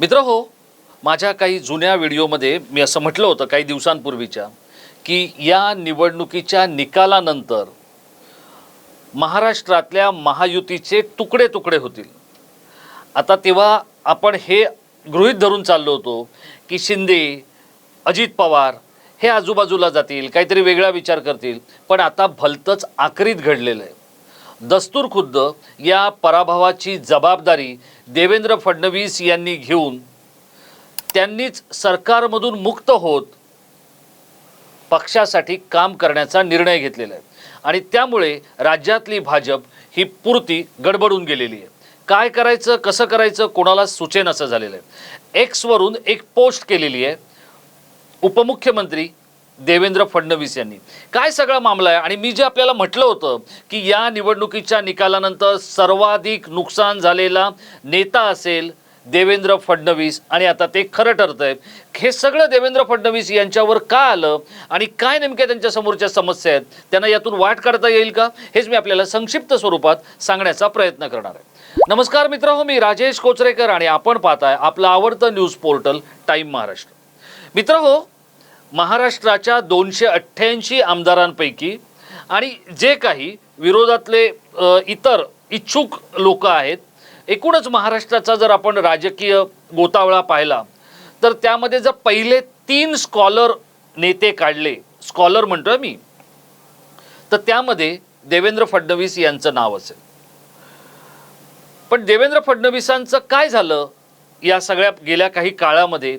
मित्र हो माझ्या काही जुन्या व्हिडिओमध्ये मी असं म्हटलं होतं काही दिवसांपूर्वीच्या की या निवडणुकीच्या निकालानंतर महाराष्ट्रातल्या महायुतीचे तुकडे तुकडे होतील. आता तेव्हा आपण हे गृहीत धरून चाललो होतो की शिंदे अजित पवार हे आजूबाजूला जातील काहीतरी वेगळा विचार करतील पण आता भलतंच आकरीत घडलेलं आहे. दस्तूर खुद्द या पराभवाची जबाबदारी देवेंद्र फडणवीस यांनी घेऊन त्यांनीच सरकारमधून मुक्त होत पक्षासाठी काम करण्याचा निर्णय घेतलेला आहे. आणि त्यामुळे राज्यातली भाजप ही पुरती गडबडून गेलेली आहे. काय करायचं कसं करायचं कोणाला सुचेन असं झालेलं आहे. एक्सवरून एक पोस्ट केलेली आहे. उपमुख्यमंत्री देवेंद्र फडणवीस यांनी. काय सगळा मामला आहे? आणि मी जे आपल्याला म्हटलं होतं की या निवडणुकीच्या निकालानंतर सर्वाधिक नुकसान झालेला नेता असेल देवेंद्र फडणवीस आणि आता ते खरं ठरत आहे हे सगळं देवेंद्र फडणवीस यांच्यावर का आलं? आणि काय नेमक्या त्यांच्या समोरच्या समस्या आहेत? त्यांना यातून वाट काढता येईल का? हेच मी आपल्याला संक्षिप्त स्वरूपात सांगण्याचा प्रयत्न करणार आहे. नमस्कार मित्र हो मी राजेश कोचरेकर आणि आपण पाहताय आपलं आवडतं न्यूज पोर्टल टाईम महाराष्ट्र. मित्र हो महाराष्ट्राच्या दोनशे अठ्ठ्याऐंशी आमदारांपैकी आणि जे काही विरोधातले इतर इच्छुक लोक आहेत एकूणच महाराष्ट्राचा जर आपण राजकीय गोतावळा पाहिला तर त्यामध्ये जर पहिले तीन स्कॉलर नेते काढले स्कॉलर म्हणतोय मी तर त्यामध्ये देवेंद्र फडणवीस यांचं नाव असेल. पण देवेंद्र फडणवीसांचं काय झालं या सगळ्या गेल्या काही काळामध्ये?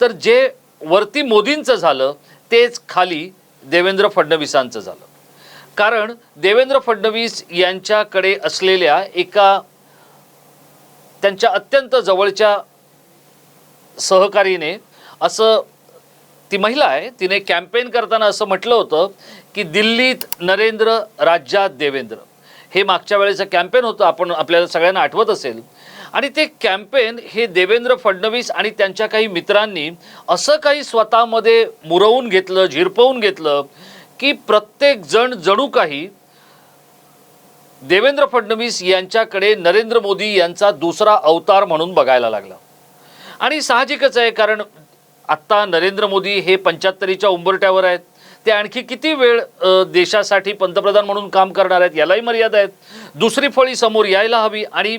तर जे वरती मोदींचं झालं तेच खाली देवेंद्र फडणवीसांचं झालं. कारण देवेंद्र फडणवीस यांच्याकडे असलेल्या एका त्यांच्या अत्यंत जवळच्या सहकारीने असं ती महिला आहे तिने कॅम्पेन करताना असं म्हटलं होतं की दिल्लीत नरेंद्र राज्यात देवेंद्र. हे मागच्या वेळेचं कॅम्पेन होतं आपण आपल्याला सगळ्यांना आठवत असेल. आणि ते कॅम्पेन हे देवेंद्र फडणवीस आणि त्यांच्या काही मित्रांनी असं काही स्वतःमध्ये मुरवून घेतलं झिरपवून घेतलं की प्रत्येक जण जणू काही देवेंद्र फडणवीस यांच्याकडे नरेंद्र मोदी यांचा दुसरा अवतार म्हणून बघायला लागला. आणि साहजिकच आहे कारण आत्ता नरेंद्र मोदी हे पंच्याहत्तरीच्या उंबरट्यावर आहेत. ते आणखी किती वेळ देशासाठी पंतप्रधान म्हणून काम करणार आहेत यालाही मर्यादा आहेत. दुसरी फळी समोर यायला हवी आणि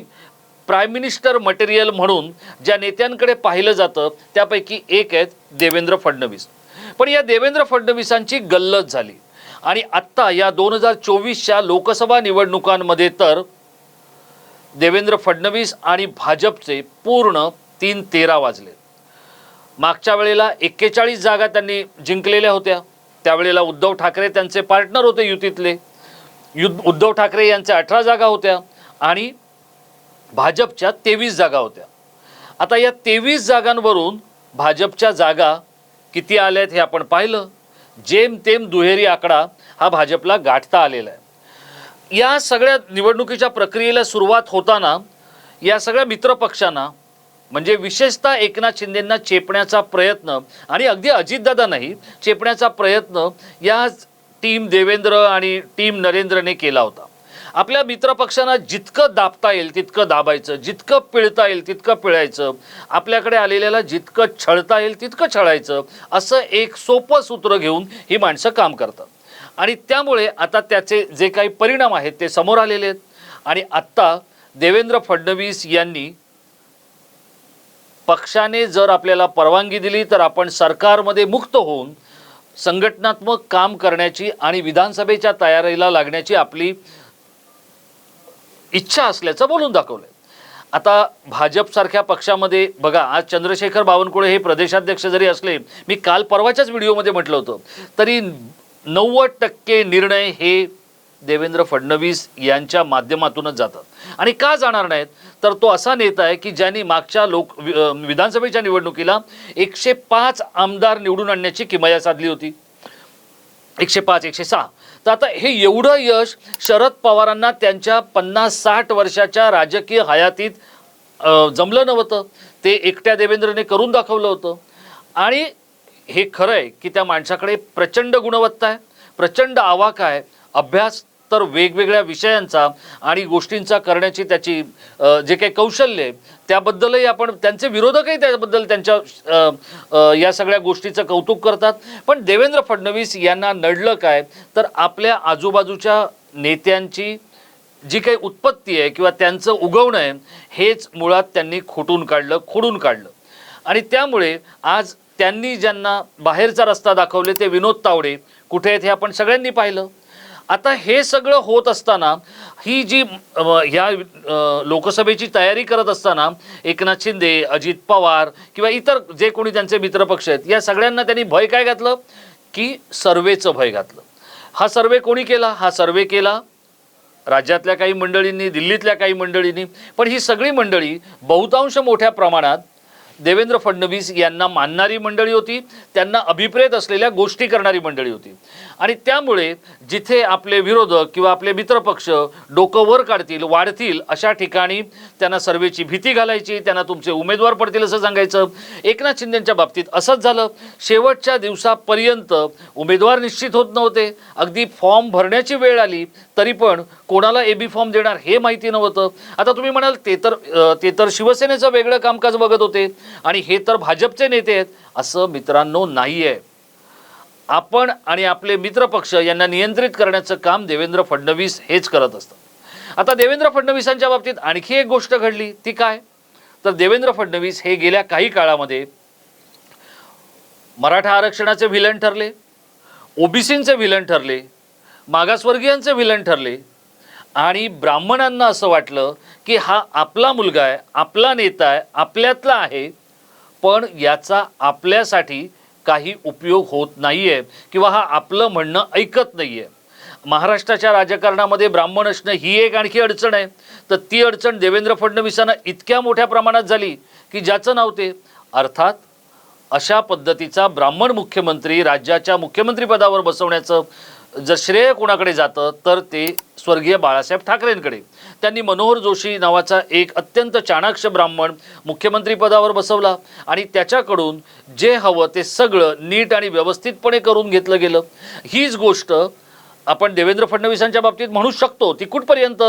प्राईम मिनिस्टर मटेरियल म्हणून ज्या नेत्यांकडे पाहिलं जातं त्यापैकी एक आहेत देवेंद्र फडणवीस. पण या देवेंद्र फडणवीसांची गल्लत झाली. आणि आत्ता या दोन हजार चोवीसच्या लोकसभा निवडणुकांमध्ये तर देवेंद्र फडणवीस आणि भाजपचे पूर्ण तीन तेरा वाजले. मागच्या वेळेला एक्केचाळीस जागा त्यांनी जिंकलेल्या होत्या. त्यावेळेला उद्धव ठाकरे त्यांचे पार्टनर होते युतीतले. युद्ध उद्धव ठाकरे यांच्या अठरा जागा होत्या. आणि भाजपच्या तेवीस जागा होत्या. आता या तेवीस जागांवरून भाजपच्या जागा किती आल्या आहेत हे आपण पाहिलं. जेमतेम दुहेरी आकडा हा भाजपला गाठता आलेला आहे. या सगळ्या निवडणुकीच्या प्रक्रियेला सुरुवात होताना या सगळ्या मित्रपक्षांना म्हणजे विशेषतः एकनाथ शिंदेंना चेपण्याचा प्रयत्न आणि अगदी अजितदादा नाही चेपण्याचा प्रयत्न या टीम देवेंद्र आणि टीम नरेंद्रने केला होता. आपल्या मित्रपक्षांना जितकं दाबता येईल तितकं दाबायचं. जितकं पिळता येईल तितकं पिळायचं. आपल्याकडे आलेल्याला जितकं छळता येईल तितकं छळायचं. असं एक सोपं सूत्र घेऊन ही माणसं काम करतात. आणि त्यामुळे आता त्याचे जे काही परिणाम आहेत ते समोर आलेले आहेत. आणि आत्ता देवेंद्र फडणवीस यांनी पक्षाने जर आपल्याला परवानगी दिली तर आपण सरकारमध्ये मुक्त होऊन संघटनात्मक काम करण्याची आणि विधानसभेच्या तयारीला लागण्याची आपली इच्छा असल्याचं बोलून दाखवलं आता भाजपसारख्या पक्षामध्ये बघा आज चंद्रशेखर बावनकुळे हे प्रदेशाध्यक्ष जरी असले मी काल परवाच्याच व्हिडिओमध्ये म्हटलं होतं तरी नव्वद टक्के निर्णय हे देवेंद्र फडणवीस यांच्या माध्यमातूनच जातात. आणि का जाणार नाहीत? तर तो असा नेता आहे की ज्यांनी मागच्या लोक वि- विधानसभेच्या निवडणुकीला एकशे पाच आमदार निवडून आणण्याची किमया साधली होती. एकशे पाच एकशे सहा. तर आता हे एवढं यश शरद पवारांना त्यांच्या पन्नास साठ वर्षाच्या राजकीय हयातीत जमलं नव्हतं. ते एकट्या देवेंद्रने करून दाखवलं होतं. आणि हे खरं आहे की त्या माणसाकडे प्रचंड गुणवत्ता आहे प्रचंड आवाका आहे अभ्यास तर वेगवेगळ्या विषयांचा आणि गोष्टींचा करण्याची त्याची जे काही कौशल्य आहे त्याबद्दलही आपण त्यांचे विरोधकही त्याबद्दल त्यांच्या या सगळ्या गोष्टीचं कौतुक करतात. पण देवेंद्र फडणवीस यांना नडलं काय? तर आपल्या आजूबाजूच्या नेत्यांची जी काही उत्पत्ती आहे किंवा त्यांचं उगवणं आहे हेच मुळात त्यांनी खोटून काढलं खोडून काढलं. आणि त्यामुळे आज त्यांनी ज्यांना बाहेरचा रस्ता दाखवले ते विनोद तावडे कुठे आहेत हे आपण सगळ्यांनी पाहिलं. आता हे सगळं होत असताना ही जी या ह्या लोकसभेची तयारी करत असताना एकनाथ शिंदे अजित पवार किंवा इतर जे कोणी त्यांचे मित्रपक्ष आहेत या सगळ्यांना त्यांनी भय काय घातलं? की सर्वेचं भय घातलं. हा सर्वे कोणी केला? हा सर्वे केला राज्यातल्या काही मंडळींनी दिल्लीतल्या काही मंडळींनी. पण ही सगळी मंडळी बहुतांश मोठ्या प्रमाणात देवेंद्र फडणवीस यांना मानणारी मंडळी होती त्यांना अभिप्रेत असलेल्या गोष्टी करणारी मंडळी होती. आणि त्यामुळे जिथे आपले विरोधक किंवा आपले मित्रपक्ष डोकं वर काढतील वाढतील अशा ठिकाणी त्यांना सर्वेची भीती घालायची त्यांना तुमचे उमेदवार पडतील असं सांगायचं. एकनाथ शिंदेच्या बाबतीत असंच झालं. शेवटच्या दिवसापर्यंत उमेदवार निश्चित होत नव्हते. अगदी फॉर्म भरण्याची वेळ आली तरी पण कोणाला ए बी फॉर्म देणार हे माहिती नव्हतं. आता तुम्ही म्हणाल ते तर ते तर शिवसेनेचं वेगळं कामकाज बघत होते. आणि हे तर भाजपचे नेते आहेत असं मित्रांनो नाही आहे आपण आणि आपले मित्रपक्ष यांना नियंत्रित करण्याचं काम देवेंद्र फडणवीस हेच करत असतात. आता देवेंद्र फडणवीसांच्या बाबतीत आणखी एक गोष्ट घडली ती काय? तर देवेंद्र फडणवीस हे गेल्या काही काळामध्ये मराठा आरक्षणाचे व्हिलन ठरले ओबीसींचे व्हिलन ठरले मागासवर्गीयांचे व्हिलन ठरले आणि ब्राह्मणांना असं वाटलं की हा आपला मुलगा आहे आपला नेता आहे आपल्यातला आहे पण याचा आपल्यासाठी काही उपयोग होत नाही आहे किंवा हा आपलं म्हणणं ऐकत नाही आहे महाराष्ट्राच्या राजकारणामध्ये ब्राह्मण असणं ही एक आणखी अडचण आहे. तर ती अडचण देवेंद्र फडणवीसांना इतक्या मोठ्या प्रमाणात झाली की ज्याचं नाव ते अर्थात अशा पद्धतीचा ब्राह्मण मुख्यमंत्री राज्याच्या मुख्यमंत्रीपदावर बसवण्याचं जर श्रेय कोणाकडे जातं तर ते स्वर्गीय बाळासाहेब ठाकरेंकडे. त्यांनी मनोहर जोशी नावाचा एक अत्यंत चाणाक्ष ब्राह्मण मुख्यमंत्रीपदावर बसवला आणि त्याच्याकडून जे हवं ते सगळं नीट आणि व्यवस्थितपणे करून घेतलं गेलं. हीच गोष्ट आपण देवेंद्र फडणवीसांच्या बाबतीत म्हणू शकतो. ती कुठपर्यंत?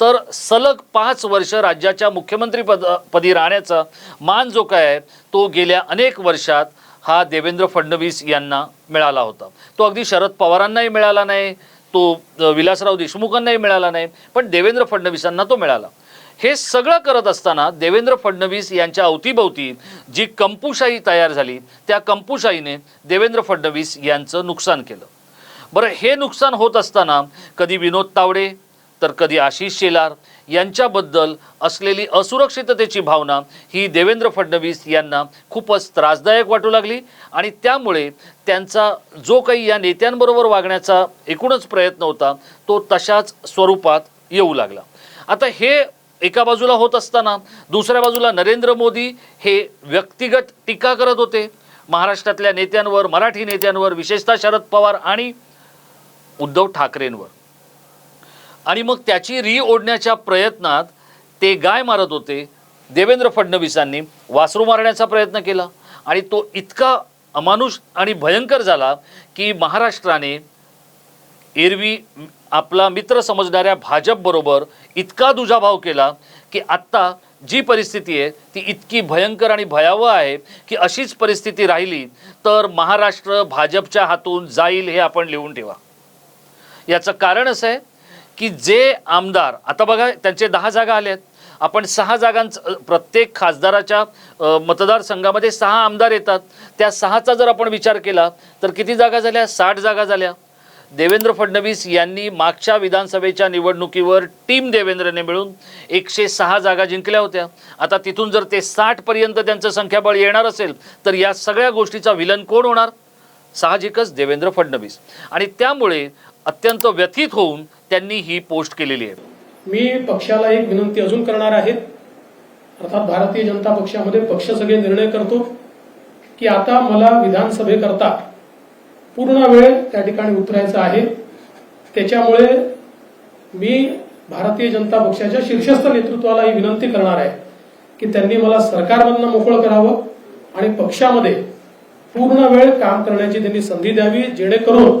तर सलग पाच वर्ष राज्याच्या मुख्यमंत्री पद पदी राहण्याचा मान जो काय आहे तो गेल्या अनेक वर्षात हा देवेंद्र फडणवीस यांना मिळाला होता. तो अगदी शरद पवारांनाही मिळाला नाही तो विलासराव देशमुखांनाही मिळाला नाही पण देवेंद्र फडणवीसांना तो मिळाला. हे सगळं करत असताना देवेंद्र फडणवीस यांच्या अवतीभवती जी कंपुशाही तयार झाली त्या कंपुशाहीने देवेंद्र फडणवीस यांचं नुकसान केलं. बरं हे नुकसान होत असताना कधी विनोद तावडे तर कधी आशिष शेलार यांच्याबद्दल असलेली असुरक्षिततेची भावना ही देवेंद्र फडणवीस यांना खूपच त्रासदायक वाटू लागली. आणि त्यामुळे त्यांचा जो काही या नेत्यांबरोबर वागण्याचा एकूणच प्रयत्न होता तो तशाच स्वरूपात येऊ लागला. आता हे एका बाजूला होत असताना दुसऱ्या बाजूला नरेंद्र मोदी हे व्यक्तिगत टीका करत होते. महाराष्ट्रातल्या नेत्यांवर मराठी नेत्यांवर विशेषतः शरद पवार आणि उद्धव ठाकरेंवर. आणि मग त्याची री ओढण्याच्या प्रयत्नात ते गाय मारत होते. देवेंद्र फडणवीसांनी वासरू मारण्याचा प्रयत्न केला. आणि तो इतका अमानुष आणि भयंकर झाला की महाराष्ट्राने एरवी आपला मित्र समजणाऱ्या भाजपबरोबर इतका दुजाभाव केला की आत्ता जी परिस्थिती आहे ती इतकी भयंकर आणि भयावह आहे की अशीच परिस्थिती राहिली तर महाराष्ट्र भाजपच्या हातून जाईल हे आपण लिहून ठेवा. याचं कारण असं आहे की जे आमदार आता बघा त्यांचे दहा जागा आल्या आहेत आपण सहा जागांचं प्रत्येक खासदाराच्या मतदारसंघामध्ये सहा आमदार येतात. त्या सहाचा जर आपण विचार केला तर किती जागा झाल्या? साठ जागा झाल्या. देवेंद्र फडणवीस यांनी मागच्या विधानसभेच्या निवडणुकीवर टीम देवेंद्रने मिळून एकशे सहा जागा जिंकल्या होत्या. आता तिथून जर ते साठपर्यंत त्यांचं संख्याबळ येणार असेल तर या सगळ्या गोष्टीचा विलन कोण होणार? साहजिकच देवेंद्र फडणवीस. आणि त्यामुळे अत्यंत व्यथित होऊन त्यांनी ही पोस्ट केलेली आहे. मी पक्षाला एक विनंती अजून करणार आहे. अर्थात भारतीय जनता पक्षामध्ये पक्ष सगळे निर्णय करतो की आता मला विधानसभेकरता पूर्ण वेळ त्या ठिकाणी उतरायचा आहे. त्याच्यामुळे मी भारतीय जनता पक्षाच्या शीर्षस्थ नेतृत्वाला ही विनंती करणार आहे की त्यांनी मला सरकारमधनं मोकळं करावं आणि पक्षामध्ये पूर्ण वेळ काम करण्याची त्यांनी संधी द्यावी जेणेकरून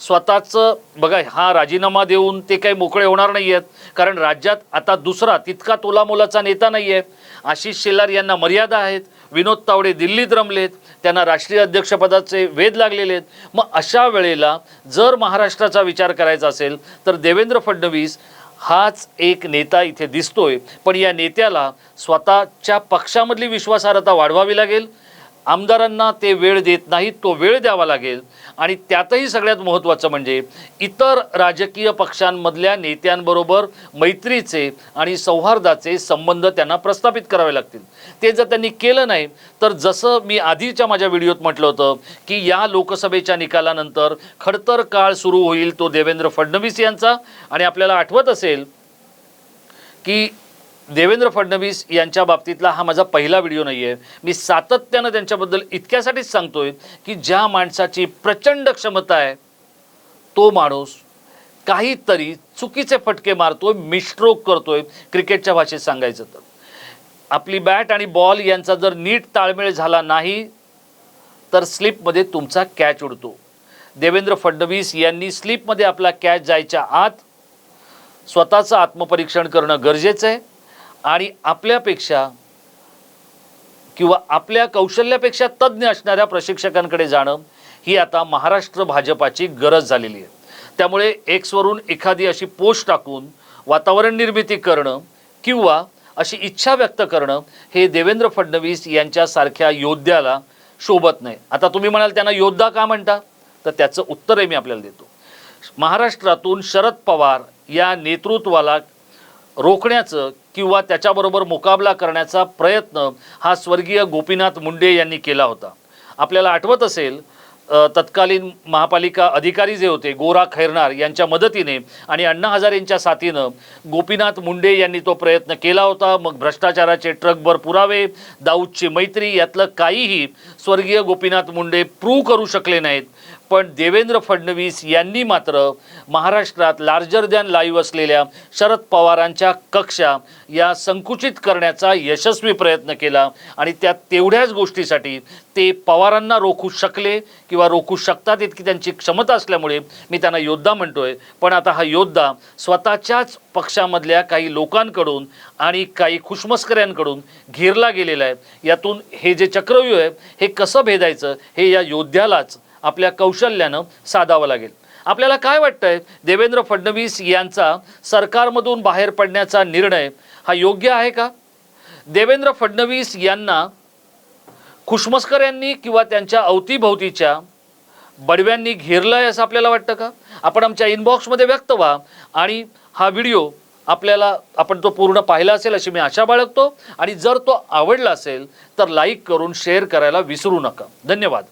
स्वतःचं बघा हा राजीनामा देऊन ते काही मोकळे होणार नाही आहेत कारण राज्यात आता दुसरा तितका तोलामोलाचा नेता नाही आहे आशिष शेलार यांना मर्यादा आहेत. विनोद तावडे दिल्लीत रमलेत. त्यांना राष्ट्रीय अध्यक्षपदाचे वेध लागलेले आहेत. मग अशा वेळेला जर महाराष्ट्राचा विचार करायचा असेल तर देवेंद्र फडणवीस हाच एक नेता इथे दिसतोय. पण या नेत्याला स्वतःच्या पक्षामधली विश्वासार्हता वाढवावी लागेल. आमदारांना ते वेळ देत नाहीत तो वेळ द्यावा लागेल. आणि त्यातही सगळ्यात महत्त्वाचं म्हणजे इतर राजकीय पक्षांमधल्या नेत्यांबरोबर मैत्रीचे आणि सौहार्दाचे संबंध त्यांना प्रस्थापित करावे लागतील. ते जर त्यांनी केलं नाही तर जसं मी आधीच्या माझ्या व्हिडिओत म्हटलं होतं की या लोकसभेच्या निकालानंतर खडतर काळ सुरू होईल तो देवेंद्र फडणवीस यांचा. आणि आपल्याला आठवत असेल की देवेंद्र फडणवीस यांच्या बाबतीतला हा माझा पहिला व्हिडिओ नाही आहे मी सातत्यानं त्यांच्याबद्दल इतक्यासाठीच सांगतोय की ज्या माणसाची प्रचंड क्षमता आहे तो माणूस काहीतरी चुकीचे फटके मारतोय मिस्ट्रोक करतोय क्रिकेटच्या भाषेत सांगायचं तर. आपली बॅट आणि बॉल यांचा जर नीट ताळमेळ झाला नाही तर स्लिपमध्ये तुमचा कॅच उडतो. देवेंद्र फडणवीस यांनी स्लिपमध्ये आपला कॅच जायच्या आत स्वतःचं आत्मपरीक्षण करणं गरजेचं आहे. आणि आपल्यापेक्षा किंवा आपल्या कौशल्यापेक्षा तज्ज्ञ असणाऱ्या प्रशिक्षकांकडे जाणं ही आता महाराष्ट्र भाजपाची गरज झालेली आहे. त्यामुळे एक्सवरून एखादी अशी पोस्ट टाकून वातावरण निर्मिती करणं किंवा अशी इच्छा व्यक्त करणं हे देवेंद्र फडणवीस यांच्यासारख्या योद्ध्याला शोभत नाही. आता तुम्ही म्हणाल त्यांना योद्धा का म्हणता? तर त्याचं उत्तरही मी आपल्याला देतो. महाराष्ट्रातून शरद पवार या नेतृत्वाला रोखण्याचं किंवा त्याच्याबरोबर मुकाबला करण्याचा प्रयत्न हा स्वर्गीय गोपीनाथ मुंडे यांनी केला होता. आपल्याला आठवत असेल तत्कालीन महापालिका अधिकारी जे होते गोरा खैरनार यांच्या मदतीने आणि अण्णा हजारेंच्या साथीनं गोपीनाथ मुंडे यांनी तो प्रयत्न केला होता. मग भ्रष्टाचाराचे ट्रकभर पुरावे दाऊदची मैत्री यातलं काहीही स्वर्गीय गोपीनाथ मुंडे प्रूव्ह करू शकले नाहीत. पण देवेंद्र फडणवीस यांनी मात्र महाराष्ट्रात लार्जर दॅन लाईव्ह असलेल्या शरद पवारांच्या कक्षा या संकुचित करण्याचा यशस्वी प्रयत्न केला आणि त्या तेवढ्याच गोष्टीसाठी ते पवारांना रोखू शकले किंवा रोखू शकतात इतकी त्यांची क्षमता असल्यामुळे मी त्यांना योद्धा म्हणतोय. पण आता हा योद्धा स्वतःच्याच पक्षामधल्या काही लोकांकडून आणि काही खुशमस्कऱ्यांकडून घेरला गेलेला आहे. यातून हे जे चक्रव्यूह आहे हे कसं भेदायचं? हे या योद्ध्यालाच आपल्या कौशल्यानं साधावं लागेल. आपल्याला काय वाटतंय? देवेंद्र फडणवीस यांचा सरकारमधून बाहेर पडण्याचा निर्णय हा योग्य आहे का? देवेंद्र फडणवीस यांना खुशमस्कर यांनी किंवा त्यांच्या अवतीभोवतीच्या बडव्यांनी घेरलं आहे असं आपल्याला वाटतं का? आपण आमच्या इनबॉक्समध्ये व्यक्त व्हा आणि हा व्हिडिओ आपल्याला आपण तो पूर्ण पाहिला असेल अशी मी आशा बाळगतो. आणि जर तो आवडला असेल तर लाईक करून शेअर करायला विसरू नका. धन्यवाद.